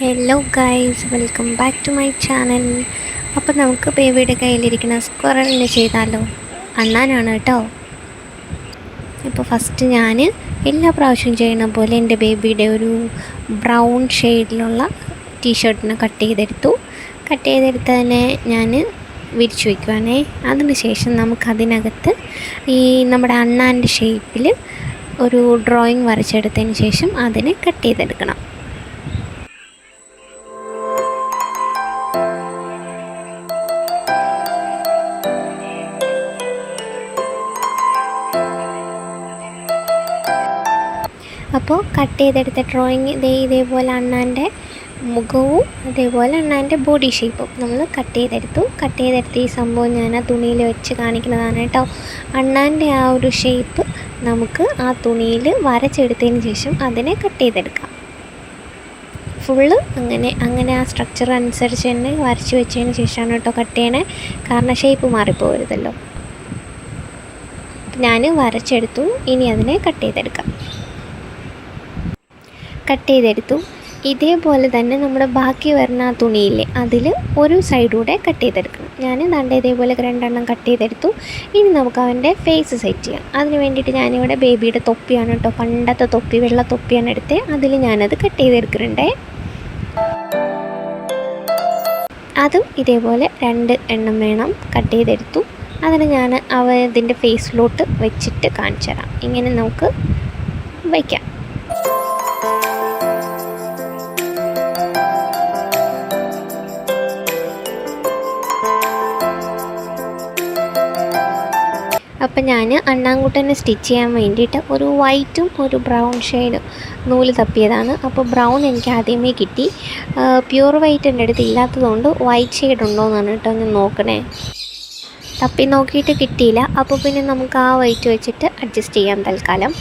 Hello guys welcome back to my channel അപ്പം നമുക്ക് ബേബിയുടെ കയ്യിലിരിക്കുന്ന സ്ക്വറലിന് ചെയ്താലോ? അണ്ണാനാണ് കേട്ടോ. ഇപ്പോൾ ഫസ്റ്റ് ഞാൻ എല്ലാ പ്രാവശ്യവും ചെയ്യുന്ന പോലെ എന്റെ ബേബിയുടെ ഒരു ബ്രൗൺ ഷെയ്ഡിലുള്ള ടീഷർട്ടിനെ കട്ട് ചെയ്തെടുത്തു. കട്ട് ചെയ്തെടുത്തതിനെ ഞാൻ വിരിച്ചു വയ്ക്കുവാണേ. അതിന് ശേഷം നമുക്കതിനകത്ത് ഈ നമ്മുടെ അണ്ണാന്റെ ഷേപ്പിൽ ഒരു ഡ്രോയിങ് വരച്ചെടുത്തതിന് ശേഷം അതിനെ കട്ട് ചെയ്തെടുക്കണം. കട്ട് ചെയ്തെടുത്ത ഡ്രോയിങ് ഇതേ ഇതേപോലെ അണ്ണാന്റെ മുഖവും അതേപോലെ അണ്ണാന്റെ ബോഡി ഷേപ്പും നമ്മൾ കട്ട് ചെയ്തെടുത്തു. കട്ട് ചെയ്തെടുത്ത് ഈ സംഭവം ഞാൻ ആ തുണിയിൽ വെച്ച് കാണിക്കുന്നതാണ് കേട്ടോ. അണ്ണാന്റെ ആ ഒരു ഷേപ്പ് നമുക്ക് ആ തുണിയിൽ വരച്ചെടുത്തതിന് ശേഷം അതിനെ കട്ട് ചെയ്തെടുക്കാം. ഫുള്ള് അങ്ങനെ അങ്ങനെ ആ സ്ട്രക്ചർ അനുസരിച്ച് തന്നെ വരച്ച് വെച്ചതിന് ശേഷമാണ് കേട്ടോ കട്ട് ചെയ്യണേ. കാരണം ഷേപ്പ് മാറിപ്പോകരുതല്ലോ. ഞാൻ വരച്ചെടുത്തു. ഇനി അതിനെ കട്ട് ചെയ്തെടുക്കാം. കട്ട് ചെയ്തെടുത്തു. ഇതേപോലെ തന്നെ നമ്മുടെ ബാക്കി വരുന്ന ആ തുണിയില്ലേ അതിൽ ഒരു സൈഡൂടെ കട്ട് ചെയ്തെടുക്കണം. ഞാൻ ദണ്ട ഇതേപോലെ രണ്ടെണ്ണം കട്ട് ചെയ്തെടുത്തു. ഇനി നമുക്ക് അവന്റെ ഫേസ് സെറ്റ് ചെയ്യാം. അതിന് വേണ്ടിയിട്ട് ഞാനിവിടെ ബേബിയുടെ തൊപ്പിയാണ് കേട്ടോ പണ്ടത്തെ തൊപ്പി വെള്ള തൊപ്പിയാണ് എടുത്ത്. അതിൽ ഞാനത് കട്ട് ചെയ്തെടുക്കുന്നുണ്ടേ. അതും ഇതേപോലെ രണ്ട് എണ്ണം വേണം കട്ട് ചെയ്തെടുത്തു. അതിന് ഞാൻ അവ ഇതിന്റെ ഫേസിലോട്ട് വെച്ചിട്ട് കാണിച്ചു തരാം. ഇങ്ങനെ നമുക്ക് വയ്ക്കാം. അപ്പം ഞാൻ അണ്ണാങ്കുട്ടനെ സ്റ്റിച്ച് ചെയ്യാൻ വേണ്ടിയിട്ട് ഒരു വൈറ്റും ഒരു ബ്രൗൺ ഷെയ്ഡും നൂൽ തപ്പിയതാണ്. അപ്പോൾ ബ്രൗൺ എനിക്ക് ആദ്യമേ കിട്ടി. പ്യൂർ വൈറ്റ് എന്റെ അടുത്ത് ഇല്ലാത്തതുകൊണ്ട് വൈറ്റ് ഷെയ്ഡ് ഉണ്ടോ എന്നാണ് കേട്ടോ ഞാൻ നോക്കണേ. തപ്പി നോക്കിയിട്ട് കിട്ടിയില്ല. അപ്പോൾ പിന്നെ നമുക്ക് ആ വൈറ്റ് വെച്ചിട്ട് അഡ്ജസ്റ്റ് ചെയ്യാം തൽക്കാലം.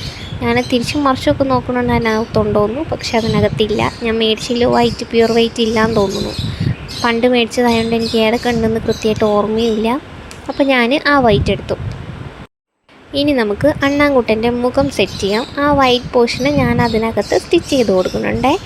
ഞാൻ തിരിച്ചും മറിച്ചൊക്കെ നോക്കണമെന്ന് അതിനകത്തുണ്ടോന്നു പക്ഷെ അതിനകത്തില്ല. ഞാൻ മേടിച്ചില്ല വൈറ്റ് പ്യൂർ വൈറ്റ് ഇല്ലാന്ന് തോന്നുന്നു. പണ്ട് മേടിച്ചതായതുകൊണ്ട് എനിക്ക് ഏതൊക്കെ ഉണ്ടെന്ന് കൃത്യമായിട്ട് ഓർമ്മയില്ല അപ്പോൾ ഞാൻ ആ വൈറ്റ് എടുത്തു. ഇനി നമുക്ക് അണ്ണാങ്കുട്ടന്റെ മുഖം സെറ്റ് ചെയ്യാം. ആ വൈറ്റ് പോർഷന് ഞാൻ അതിനകത്ത് സ്റ്റിച്ച് ചെയ്ത് കൊടുക്കുന്നുണ്ടേ.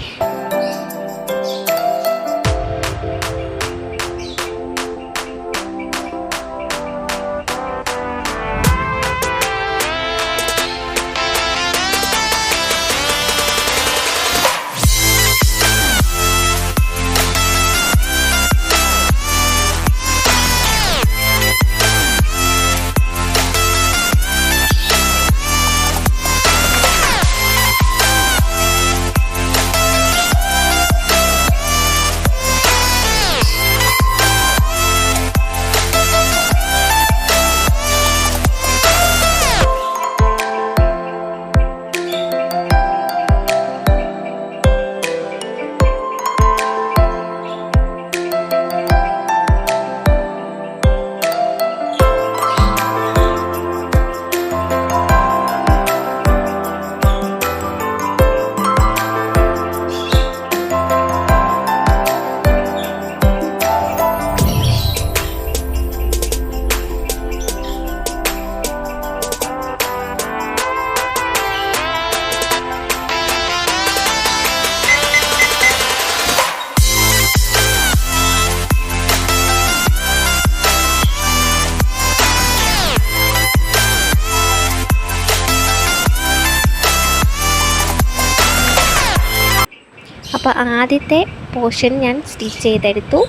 അപ്പോൾ ആദ്യത്തെ പോർഷൻ ഞാൻ സ്റ്റിച്ച് ചെയ്തെടുത്തു.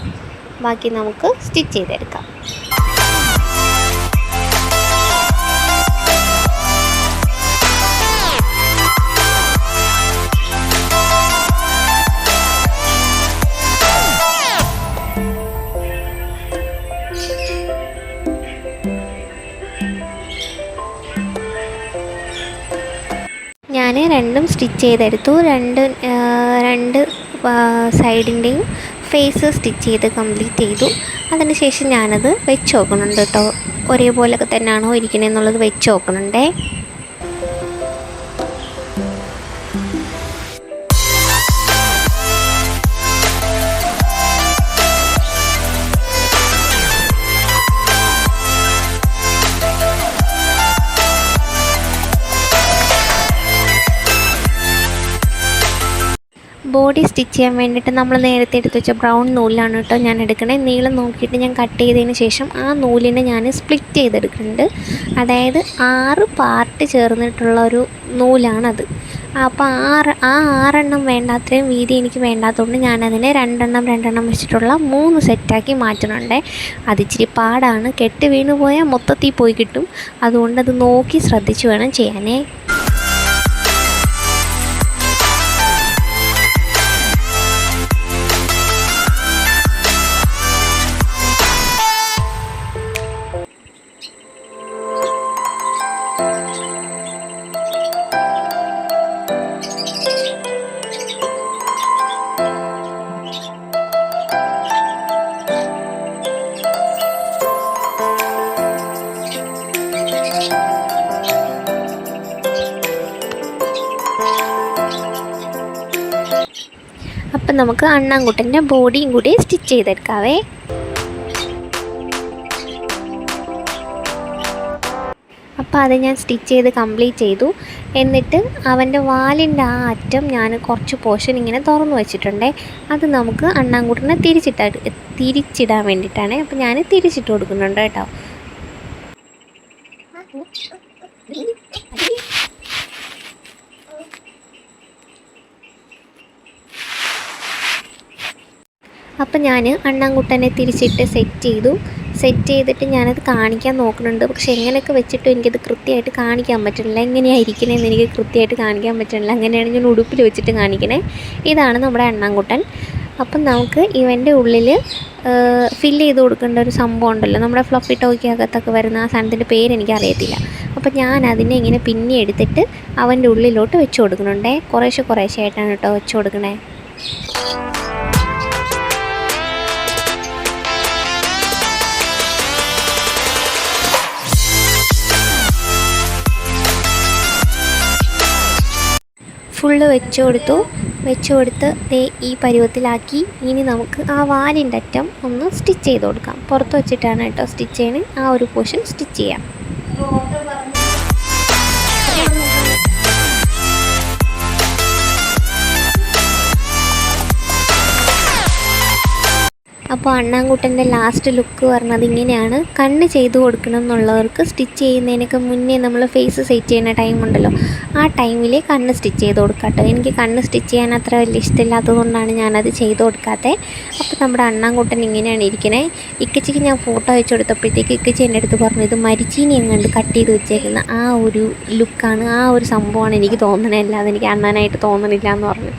ബാക്കി നമുക്ക് സ്റ്റിച്ച് ചെയ്തെടുക്കാം. രണ്ടും സ്റ്റിച്ച് ചെയ്തെടുത്തു. രണ്ട് രണ്ട് സൈഡിന്റെയും ഫേസ് സ്റ്റിച്ച് ചെയ്ത് കംപ്ലീറ്റ് ചെയ്തു. അതിനുശേഷം ഞാനത് വെച്ച് നോക്കുന്നുണ്ട് കേട്ടോ. ഒരേപോലെ തന്നെയാണോ ഇരിക്കണേന്നുള്ളത് വെച്ച് നോക്കുന്നുണ്ടേ. ബോഡി സ്റ്റിച്ച് ചെയ്യാൻ വേണ്ടിയിട്ട് നമ്മൾ നേരത്തെ എടുത്ത് വെച്ച ബ്രൗൺ നൂലാണ് കേട്ടോ ഞാൻ എടുക്കണേ. നീളം നോക്കിയിട്ട് ഞാൻ കട്ട് ചെയ്തതിന് ശേഷം ആ നൂലിനെ ഞാൻ സ്പ്ലിറ്റ് ചെയ്തെടുക്കുന്നുണ്ട്. അതായത് ആറ് പാർട്ട് ചേർന്നിട്ടുള്ള ഒരു നൂലാണത്. അപ്പോൾ ആറ് ആ ആറെണ്ണം വേണ്ട അത്രയും വീതി എനിക്ക് വേണ്ടാത്തതുകൊണ്ട് ഞാനതിനെ രണ്ടെണ്ണം രണ്ടെണ്ണം വെച്ചിട്ടുള്ള മൂന്ന് സെറ്റാക്കി മാറ്റുന്നുണ്ട് അതിച്ചിരി പാടാണ്. കെട്ട് വീണ് പോയാൽ മൊത്തത്തിൽ പോയി കിട്ടും. അതുകൊണ്ട് അത് നോക്കി ശ്രദ്ധിച്ച് വേണം ചെയ്യാനേ. അപ്പം നമുക്ക് അണ്ണാൻകുട്ടന്റെ ബോഡിയും കൂടി സ്റ്റിച്ച് ചെയ്തെടുക്കാവേ. അപ്പോൾ അത് ഞാൻ സ്റ്റിച്ച് ചെയ്ത് കംപ്ലീറ്റ് ചെയ്തു. എന്നിട്ട് അവന്റെ വാലിന്റെ ആ അറ്റം ഞാൻ കുറച്ച് പോർഷൻ ഇങ്ങനെ തുറന്നു വെച്ചിട്ടുണ്ട്. അത് നമുക്ക് അണ്ണാൻകുട്ടനെ തിരിച്ചിട്ട തിരിച്ചിടാൻ വേണ്ടിയിട്ടാണ്. അപ്പോൾ ഞാൻ തിരിച്ചിട്ട് കൊടുക്കുന്നുണ്ട് കേട്ടോ. അപ്പം ഞാൻ അണ്ണാൻകുട്ടനെ തിരിച്ചിട്ട് സെറ്റ് ചെയ്തു. സെറ്റ് ചെയ്തിട്ട് ഞാനത് കാണിക്കാൻ നോക്കുന്നുണ്ട്. പക്ഷേ എങ്ങനെയൊക്കെ വെച്ചിട്ടും എനിക്കത് കൃത്യമായിട്ട് കാണിക്കാൻ പറ്റുന്നില്ല. എങ്ങനെയായിരിക്കണേന്ന് എനിക്ക് കൃത്യമായിട്ട് കാണിക്കാൻ പറ്റുന്നില്ല. അങ്ങനെയാണ് ഞാൻ ഉടുപ്പിൽ വെച്ചിട്ട് കാണിക്കണേ. ഇതാണ് നമ്മുടെ അണ്ണാൻകുട്ടൻ അപ്പം നമുക്ക് ഇവന്റെ ഉള്ളിൽ ഫില്ല് ചെയ്ത് കൊടുക്കേണ്ട ഒരു സംഭവം ഉണ്ടല്ലോ. നമ്മുടെ ഫ്ലഫി ടോയ്ക്കകത്തൊക്കെ വരുന്ന ആ സാധനത്തിന്റെ പേര് എനിക്കറിയത്തില്ല. അപ്പം ഞാൻ അതിനെ ഇങ്ങനെ പിന്നെ എടുത്തിട്ട് അവന്റെ ഉള്ളിലോട്ട് വെച്ച് കൊടുക്കുന്നുണ്ടേ. കുറേശ്ശെ കുറേശ്ശെ ആയിട്ടാണ് കേട്ടോ വെച്ച് കൊടുക്കണേ. ഫുള്ള് വെച്ച് കൊടുത്തു. വെച്ച് കൊടുത്ത് ദേ ഈ പരുവത്തിലാക്കി. ഇനി നമുക്ക് ആ വാലിന്റെ അറ്റം ഒന്ന് സ്റ്റിച്ച് ചെയ്ത് കൊടുക്കാം. പുറത്ത് വെച്ചിട്ടാണ് കേട്ടോ സ്റ്റിച്ച് ചെയ്യണത് ആ ഒരു പോർഷൻ സ്റ്റിച്ച് ചെയ്യാം. അപ്പോൾ അണ്ണാൻകുട്ടന്റെ ലാസ്റ്റ് ലുക്ക് പറഞ്ഞത് ഇങ്ങനെയാണ്. കണ്ണ് ചെയ്ത് കൊടുക്കണം എന്നുള്ളവർക്ക് സ്റ്റിച്ച് ചെയ്യുന്നതിനൊക്കെ മുന്നേ നമ്മൾ ഫേസ് സെറ്റ് ചെയ്യുന്ന ടൈം ഉണ്ടല്ലോ. ആ ടൈമിൽ കണ്ണ് സ്റ്റിച്ച് ചെയ്ത് കൊടുക്കാട്ടോ. എനിക്ക് കണ്ണ് സ്റ്റിച്ച് ചെയ്യാൻ അത്ര വലിയ ഇഷ്ടമില്ലാത്തതുകൊണ്ടാണ് ഞാനത് ചെയ്ത് കൊടുക്കാത്തത് അപ്പോൾ നമ്മുടെ അണ്ണാൻകുട്ടൻ ഇങ്ങനെയാണ് ഇരിക്കണേ. ഇക്കച്ചിക്ക് ഞാൻ ഫോട്ടോ അയച്ചു കൊടുത്തപ്പോഴത്തേക്ക് ഇക്കച്ചി എന്റെ അടുത്ത് പറഞ്ഞു ഇത് മരിച്ചീനി എങ്ങാണ്ട് കട്ട് ചെയ്ത് വെച്ചേക്കുന്ന. ആ ഒരു ലുക്കാണ് ആ ഒരു സംഭവമാണ് എനിക്ക് തോന്നണേ. അല്ലാതെ എനിക്ക് അണ്ണാനായിട്ട് തോന്നണില്ല എന്ന് പറഞ്ഞു.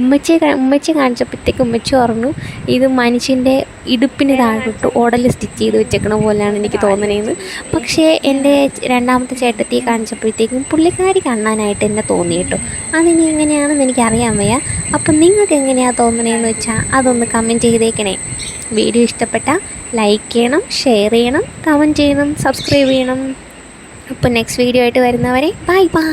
ഉമ്മച്ചിയെ ഉമ്മച്ചി കാണിച്ചപ്പോഴത്തേക്ക് ഉമ്മച്ചി പറഞ്ഞു ഇത് മനുഷ്യന്റെ ഇടുപ്പിന് താഴോട്ട് ഓടൽ സ്റ്റിച്ച് ചെയ്ത് വെച്ചേക്കണ പോലെയാണ് എനിക്ക് തോന്നണേന്ന്. പക്ഷേ എന്റെ രണ്ടാമത്തെ ചേട്ടത്തിയെ കാണിച്ചപ്പോഴത്തേക്കും പുള്ളിക്കാരി കാണാനായിട്ട് എന്നെ തോന്നി കേട്ടോ. അതിനി എങ്ങനെയാണെന്ന് എനിക്ക് അറിയാൻ വയ്യ. അപ്പം നിങ്ങൾക്ക് എങ്ങനെയാണ് തോന്നണേന്ന് വെച്ചാൽ അതൊന്ന് കമന്റ് ചെയ്തേക്കണേ. വീഡിയോ ഇഷ്ടപ്പെട്ട ലൈക്ക് ചെയ്യണം ഷെയർ ചെയ്യണം കമന്റ് ചെയ്യണം സബ്സ്ക്രൈബ് ചെയ്യണം. അപ്പോൾ നെക്സ്റ്റ് വീഡിയോ ആയിട്ട് വരുന്നവരെ ബൈ ബൈ